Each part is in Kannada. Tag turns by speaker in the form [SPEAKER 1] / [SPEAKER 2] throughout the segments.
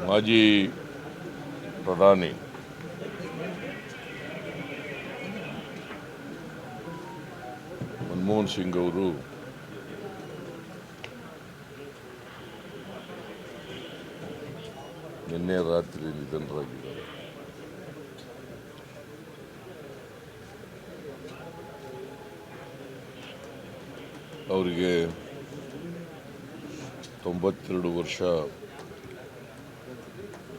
[SPEAKER 1] ಮಾಜಿ ಪ್ರಧಾನಿ. ಮನಮೋಹನ್ ಸಿಂಗ್ ಅವರು ನಿನ್ನೆ ರಾತ್ರಿ ನಿಧನರಾಗಿದ್ದಾರೆ. ಅವರಿಗೆ ತೊಂಬತ್ತೆರಡು ವರ್ಷ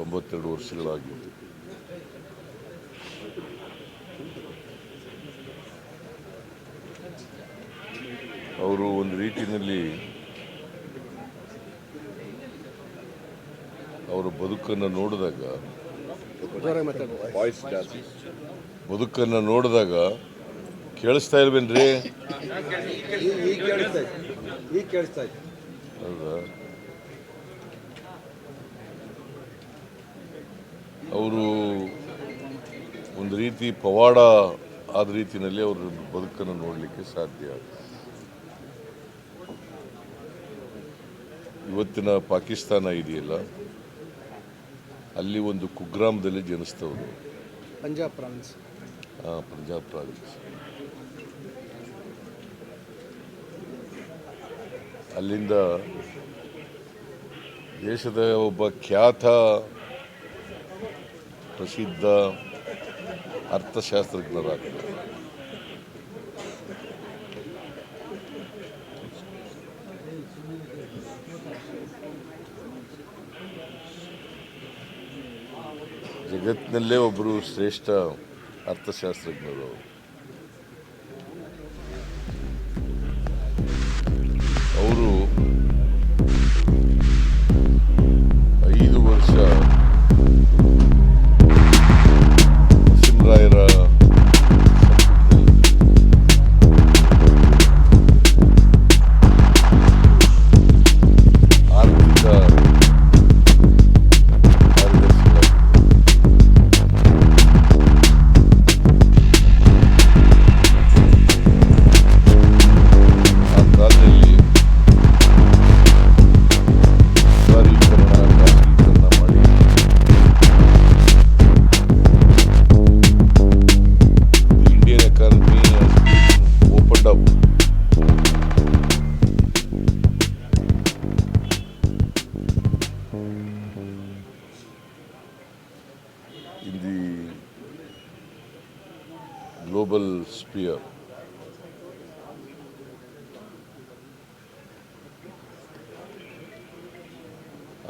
[SPEAKER 1] ತೊಂಬತ್ತೆರಡು ವರ್ಷಗಳಾಗಿತ್ತು. ಅವರು ಒಂದು ರೀತಿಯಲ್ಲಿ ಅವರ ಬದುಕನ್ನು ನೋಡಿದಾಗ ಬದುಕನ್ನು ನೋಡಿದಾಗ ಕೇಳಿಸ್ತಾ ಇಲ್ವೇನ್ರಿ? ಹೌದಾ? ಅವರು ಒಂದು ರೀತಿ ಪವಾಡ ಆದ ರೀತಿಯಲ್ಲಿ ಅವರ ಬದುಕನ್ನು ನೋಡಲಿಕ್ಕೆ ಸಾಧ್ಯ. ಇವತ್ತಿನ ಪಾಕಿಸ್ತಾನ ಇದೆಯಲ್ಲ ಅಲ್ಲಿ ಒಂದು ಕುಗ್ರಾಮದಲ್ಲಿ ಜನಿಸ್ತವರು
[SPEAKER 2] ಪಂಜಾಬ್ ಪ್ರಾವಿನ್ಸ್.
[SPEAKER 1] ಹಾಂ ಪಂಜಾಬ್ ಪ್ರಾವಿನ್ಸ್. ಅಲ್ಲಿಂದ ದೇಶದ ಒಬ್ಬ ಖ್ಯಾತ ಪ್ರಸಿದ್ಧ ಅರ್ಥಶಾಸ್ತ್ರಜ್ಞರಾಗ್ತಾರೆ ಜಗತ್ತಿನಲ್ಲೇ ಒಬ್ಬರು ಶ್ರೇಷ್ಠ ಅರ್ಥಶಾಸ್ತ್ರಜ್ಞರು. ಅವರು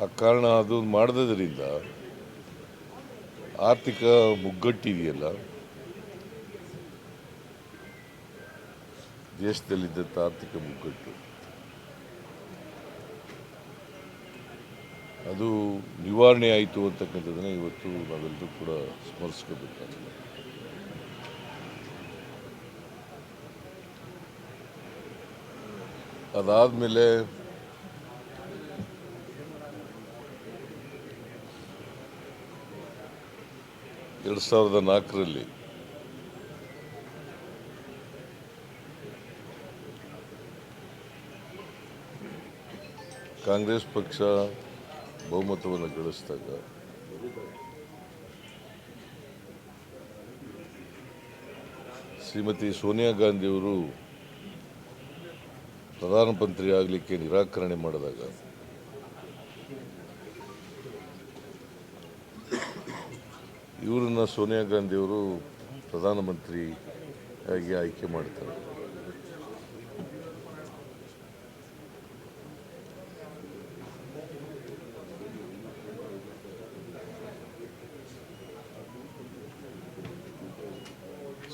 [SPEAKER 1] ಆ ಕಾರಣ ಅದು ಮಾಡಿದ್ರಿಂದ ಆರ್ಥಿಕ ಮುಗ್ಗಟ್ಟಿದೆಯಲ್ಲ ದೇಶದಲ್ಲಿದ್ದಂಥ ಆರ್ಥಿಕ ಮುಗ್ಗಟ್ಟು. ಅದು ನಿವಾರಣೆ ಆಯಿತು ಅಂತಕ್ಕಂಥದ್ದನ್ನು ಇವತ್ತು ನಾವೆಲ್ಲರೂ ಕೂಡ ಸ್ಮರಿಸ್ಕೋಬೇಕಾಗಿದೆ ಅದಾದಮೇಲೆ ಎರಡು ಸಾವಿರದ ನಾಲ್ಕರಲ್ಲಿ. ಕಾಂಗ್ರೆಸ್ ಪಕ್ಷ ಬಹುಮತವನ್ನು ಗಳಿಸಿದಾಗ ಶ್ರೀಮತಿ ಸೋನಿಯಾ ಗಾಂಧಿಯವರು ಪ್ರಧಾನಮಂತ್ರಿ ಆಗಲಿಕ್ಕೆ ನಿರಾಕರಣೆ ಮಾಡಿದಾಗ ಇವರನ್ನ ಸೋನಿಯಾ ಗಾಂಧಿಯವರು ಪ್ರಧಾನಮಂತ್ರಿ ಆಗಿ ಆಯ್ಕೆ ಮಾಡ್ತಾರೆ.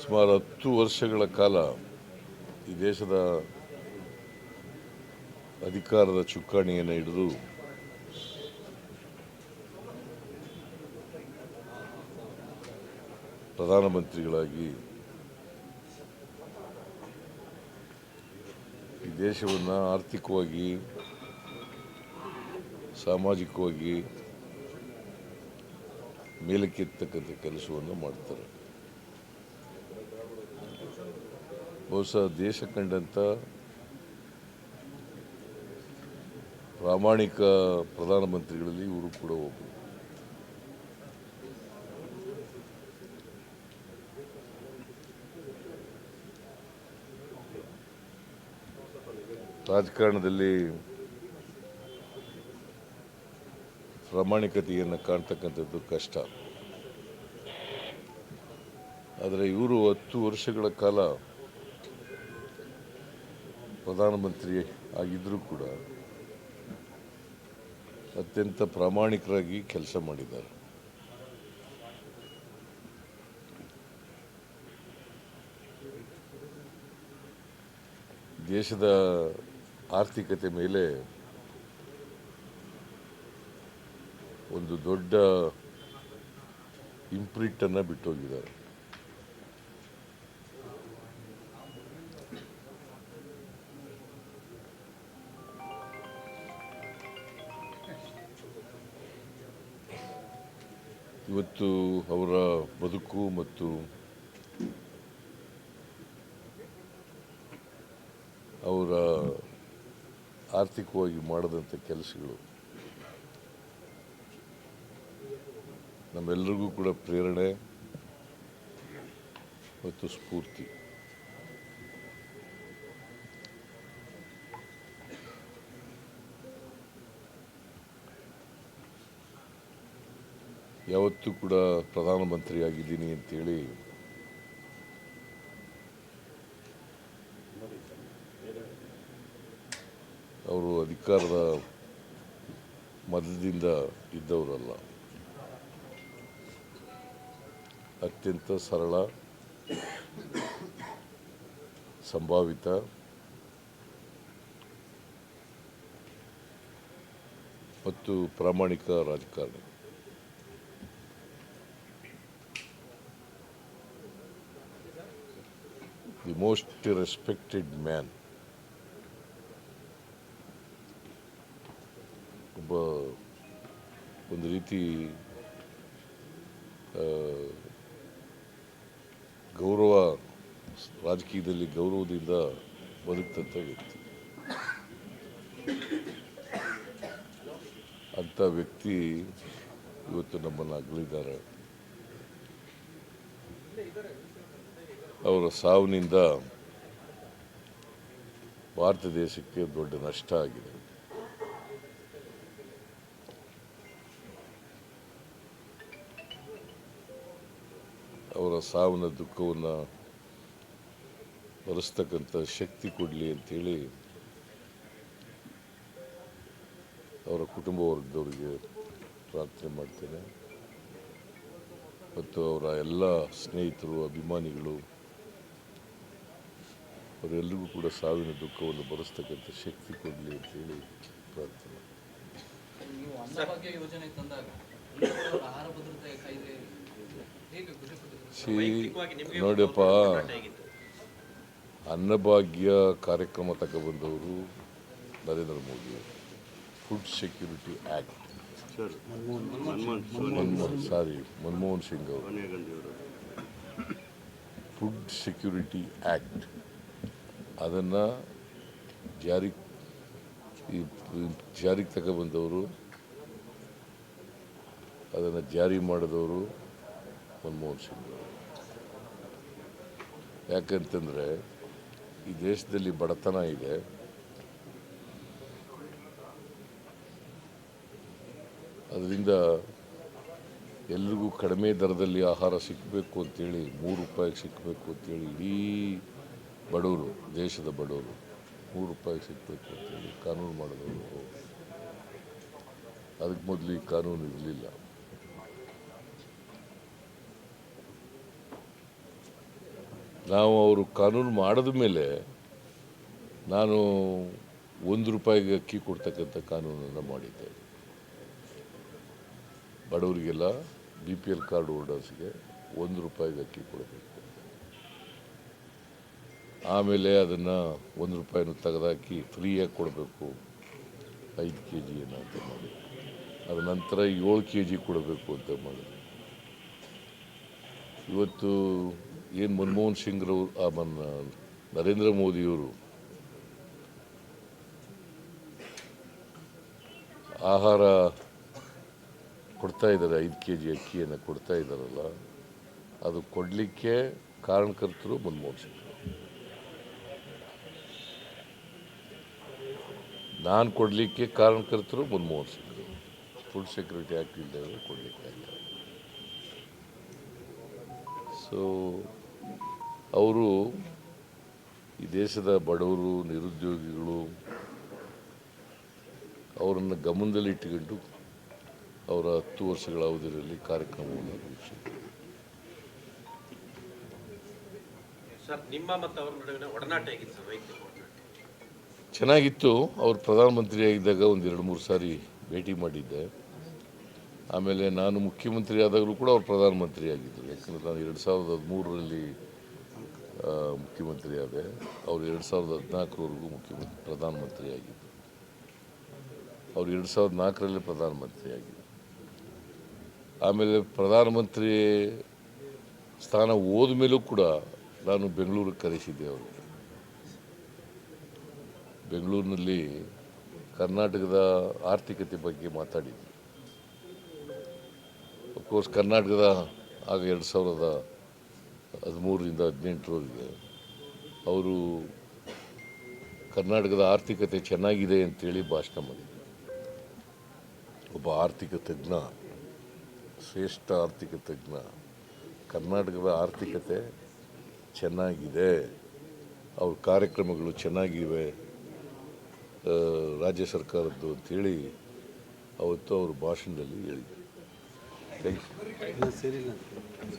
[SPEAKER 1] ಸುಮಾರು ಹತ್ತು ವರ್ಷಗಳ ಕಾಲ ಈ ದೇಶದ ಅಧಿಕಾರದ ಚುಕ್ಕಾಣಿಯನ್ನು ಹಿಡಿದು ಪ್ರಧಾನಮಂತ್ರಿಗಳಾಗಿ ಈ ದೇಶವನ್ನು ಆರ್ಥಿಕವಾಗಿ, ಸಾಮಾಜಿಕವಾಗಿ ಮೇಲಕ್ಕೆತ್ತಕ್ಕಂಥ ಕೆಲಸವನ್ನು ಮಾಡ್ತಾರೆ. ಬಹುಶಃ ದೇಶ ಕಂಡಂಥ ಪ್ರಾಮಾಣಿಕ ಪ್ರಧಾನಮಂತ್ರಿಗಳಲ್ಲಿ ಇವರು ಕೂಡ ಒಬ್ಬರು ರಾಜಕಾರಣದಲ್ಲಿ ಪ್ರಾಮಾಣಿಕತೆಯನ್ನು ಕಾಣ್ತಕ್ಕಂಥದ್ದು ಕಷ್ಟ. ಆದರೆ ಇವರು ಹತ್ತು ವರ್ಷಗಳ ಕಾಲ ಪ್ರಧಾನಮಂತ್ರಿ ಆಗಿದ್ದರೂ ಕೂಡ ಅತ್ಯಂತ ಪ್ರಾಮಾಣಿಕರಾಗಿ ಕೆಲಸ ಮಾಡಿದ್ದಾರೆ. ದೇಶದ ಆರ್ಥಿಕತೆ ಮೇಲೆ ಒಂದು ದೊಡ್ಡ ಇಂಪ್ರಿಂಟನ್ನು ಬಿಟ್ಟೋಗಿದ್ದಾರೆ. ಇವತ್ತು ಅವರ ಬದುಕು ಮತ್ತು ಅವರ ಆರ್ಥಿಕವಾಗಿ ಮಾಡಿದಂಥ ಕೆಲಸಗಳು. ನಮ್ಮೆಲ್ಲರಿಗೂ ಕೂಡ ಪ್ರೇರಣೆ ಮತ್ತು ಸ್ಫೂರ್ತಿ. ಯಾವತ್ತೂ ಕೂಡ ಪ್ರಧಾನಮಂತ್ರಿ ಆಗಿದ್ದೀನಿ ಅಂತೇಳಿ ಅವರು ಅಧಿಕಾರದ ಮದದಿಂದ ಇದ್ದವರಲ್ಲ. ಅತ್ಯಂತ ಸರಳ ಸಂಭಾವಿತ ಮತ್ತು ಪ್ರಾಮಾಣಿಕ ರಾಜಕಾರಣಿ. ದಿ ಮೋಸ್ಟ್ ರೆಸ್ಪೆಕ್ಟೆಡ್ ಮ್ಯಾನ್ ಒಬ್ಬ ಒಂದು ರೀತಿ ಗೌರವ, ರಾಜಕೀಯದಲ್ಲಿ ಗೌರವದಿಂದ ಬದುಕ್ತಂಥ ವ್ಯಕ್ತಿ. ಅಂಥ ವ್ಯಕ್ತಿ ಇವತ್ತು ನಮ್ಮನ್ನು ಅಗಲಿದ್ದಾರೆ. ಅವರ ಸಾವಿನಿಂದ ಭಾರತ ದೇಶಕ್ಕೆ ದೊಡ್ಡ ನಷ್ಟ ಆಗಿದೆ. ಅವರ ಸಾವಿನ ದುಃಖವನ್ನು ಬರೆಸ್ತಕ್ಕಂಥ ಶಕ್ತಿ ಕೊಡಲಿ ಅಂಥೇಳಿ ಅವರ ಕುಟುಂಬ ವರ್ಗದವರಿಗೆ ಪ್ರಾರ್ಥನೆ ಮಾಡ್ತೇನೆ. ಮತ್ತು ಅವರ ಎಲ್ಲ ಸ್ನೇಹಿತರು, ಅಭಿಮಾನಿಗಳು, ಅವರೆಲ್ಲರಿಗೂ ಕೂಡ ಸಾವಿನ ದುಃಖವನ್ನು ಬರೆಸ್ತಕ್ಕಂಥ ಶಕ್ತಿ ಕೊಡಲಿ ಅಂತೇಳಿ ಪ್ರಾರ್ಥನೆ. ನೋಡಿಯಪ್ಪ. ಅನ್ನಭಾಗ್ಯ ಕಾರ್ಯಕ್ರಮ ತಗೊಬಂದವರು Narendra Modi food security act
[SPEAKER 3] sir Manmohan
[SPEAKER 1] sorry. Manmohan Singh ಅವರು. ಫುಡ್ ಸೆಕ್ಯೂರಿಟಿ ಆ್ಯಕ್ಟ್ ಅದನ್ನು ಜಾರಿ ಜಾರಿಗೆ ತಗೊಬಂದವರು ಅದನ್ನು ಜಾರಿ ಮಾಡಿದವರು ಮನಮೋಹನ್ ಸಿಂಗ್ ಯಾಕಂತಂದರೆ ಈ ದೇಶದಲ್ಲಿ ಬಡತನ ಇದೆ. ಅದರಿಂದ ಎಲ್ರಿಗೂ ಕಡಿಮೆ ದರದಲ್ಲಿ ಆಹಾರ ಸಿಕ್ಕಬೇಕು ಅಂತೇಳಿ, ಮೂರು ರೂಪಾಯಿಗೆ ಸಿಕ್ಕಬೇಕು ಅಂತೇಳಿ ಇಡೀ ಬಡವರು ದೇಶದ ಬಡವರು ಮೂರು ರೂಪಾಯಿಗೆ ಸಿಕ್ಕಬೇಕು ಅಂತೇಳಿ ಕಾನೂನು ಮಾಡಿದವರು. ಅದಕ್ಕೆ ಮೊದಲು ಈ ಕಾನೂನು ಇರಲಿಲ್ಲ. ನಾವು ಅವರು ಕಾನೂನು ಮಾಡಿದ ಮೇಲೆ ನಾನು ಒಂದು ರೂಪಾಯಿಗೆ ಅಕ್ಕಿ ಕೊಡ್ತಕ್ಕಂಥ ಕಾನೂನನ್ನು ಮಾಡಿದ್ದೆ. ಬಡವರಿಗೆಲ್ಲ ಬಿ ಪಿ ಎಲ್ ಕಾರ್ಡ್ ಹೋಲ್ಡರ್ಸ್ಗೆ ಒಂದು ರೂಪಾಯಿಗೆ ಅಕ್ಕಿ ಕೊಡಬೇಕು ಆಮೇಲೆ ಅದನ್ನು ಒಂದು ರೂಪಾಯಿನ ತೆಗೆದಾಕಿ ಫ್ರೀಯಾಗಿ ಕೊಡಬೇಕು. ಐದು ಕೆ ಜಿ ಏನಂತ ಮಾಡಿ. ಅದ ನಂತರ ಏಳು ಕೆ ಜಿ ಕೊಡಬೇಕು ಅಂತ ಮಾಡಿದೆ ಇವತ್ತು ಏನು ಮನಮೋಹನ್ ಸಿಂಗ್ರವ್ರು ಆ, ಮನ್, ನರೇಂದ್ರ ಮೋದಿಯವರು, ಆಹಾರ ಕೊಡ್ತಾ ಇದ್ದಾರೆ, ಐದು ಕೆ ಜಿ ಅಕ್ಕಿಯನ್ನು ಕೊಡ್ತಾ ಇದ್ದಾರಲ್ಲ, ಅದು ಕೊಡಲಿಕ್ಕೆ ಕಾರಣಕರ್ತರು ಮನಮೋಹನ್ ಸಿಂಗ್. ನಾನು ಕೊಡಲಿಕ್ಕೆ ಕಾರಣಕರ್ತರು Manmohan Singh. Food security act ಇಲ್ಲದೆ ಕೊಡಲಿಕ್ಕೆ ಆಗಿಲ್ಲ ಸೊ ಅವರು ಈ ದೇಶದ ಬಡವರು ನಿರುದ್ಯೋಗಿಗಳು ಅವರನ್ನು ಗಮನದಲ್ಲಿಟ್ಟುಕೊಂಡು ಅವರ ಹತ್ತು ವರ್ಷಗಳ ಅವಧಿಯಲ್ಲಿ ಕಾರ್ಯಕ್ರಮವನ್ನು ರೂಪಿಸಿದರು
[SPEAKER 4] ಒಡನಾಟ
[SPEAKER 1] ಚೆನ್ನಾಗಿತ್ತು. ಅವರು ಪ್ರಧಾನಮಂತ್ರಿಯಾಗಿದ್ದಾಗ ಒಂದು ಎರಡು ಮೂರು ಸಾರಿ ಭೇಟಿ ಮಾಡಿದ್ದೆ. ಆಮೇಲೆ ನಾನು ಮುಖ್ಯಮಂತ್ರಿ ಆದಾಗಲೂ ಕೂಡ ಅವರು ಪ್ರಧಾನಮಂತ್ರಿ ಆಗಿದ್ದರು ಯಾಕಂದರೆ ನಾನು ಎರಡು ಸಾವಿರದ ಹದಿಮೂರರಲ್ಲಿ ಮುಖ್ಯಮಂತ್ರಿ ಆದೆ ಅವರು ಎರಡು ಸಾವಿರದ ಹದಿನಾಲ್ಕರವರೆಗೂ ಮುಖ್ಯಮಂತ್ರಿ ಪ್ರಧಾನಮಂತ್ರಿ ಆಗಿದ್ದರು ಅವರು ಎರಡು ಸಾವಿರದ ನಾಲ್ಕರಲ್ಲಿ ಪ್ರಧಾನಮಂತ್ರಿ ಆಗಿದ್ದರು ಆಮೇಲೆ ಪ್ರಧಾನಮಂತ್ರಿ ಸ್ಥಾನ ಹೋದ ಮೇಲೂ ಕೂಡ ನಾನು ಬೆಂಗಳೂರಿಗೆ ಕರೆಸಿದ್ದೆ ಅವರು ಬೆಂಗಳೂರಿನಲ್ಲಿ ಕರ್ನಾಟಕದ ಆರ್ಥಿಕತೆ ಬಗ್ಗೆ ಮಾತಾಡಿದ್ವಿ ಅಫ್ಕೋರ್ಸ್ ಕರ್ನಾಟಕದ ಆಗ ಎರಡು ಸಾವಿರದ ಹದಿಮೂರರಿಂದ ಹದಿನೆಂಟರವರೆಗೆ. ಅವರು ಕರ್ನಾಟಕದ ಆರ್ಥಿಕತೆ ಚೆನ್ನಾಗಿದೆ ಅಂತೇಳಿ ಭಾಷಣ ಮಾಡಿದ್ರು. ಒಬ್ಬ ಆರ್ಥಿಕ ತಜ್ಞ, ಶ್ರೇಷ್ಠ ಆರ್ಥಿಕ ತಜ್ಞ, ಕರ್ನಾಟಕದ ಆರ್ಥಿಕತೆ ಚೆನ್ನಾಗಿದೆ, ಅವ್ರ ಕಾರ್ಯಕ್ರಮಗಳು ಚೆನ್ನಾಗಿವೆ ರಾಜ್ಯ ಸರ್ಕಾರದ್ದು ಅಂತೇಳಿ ಅವತ್ತು ಅವರು ಭಾಷಣದಲ್ಲಿ ಹೇಳಿದರು. Thank you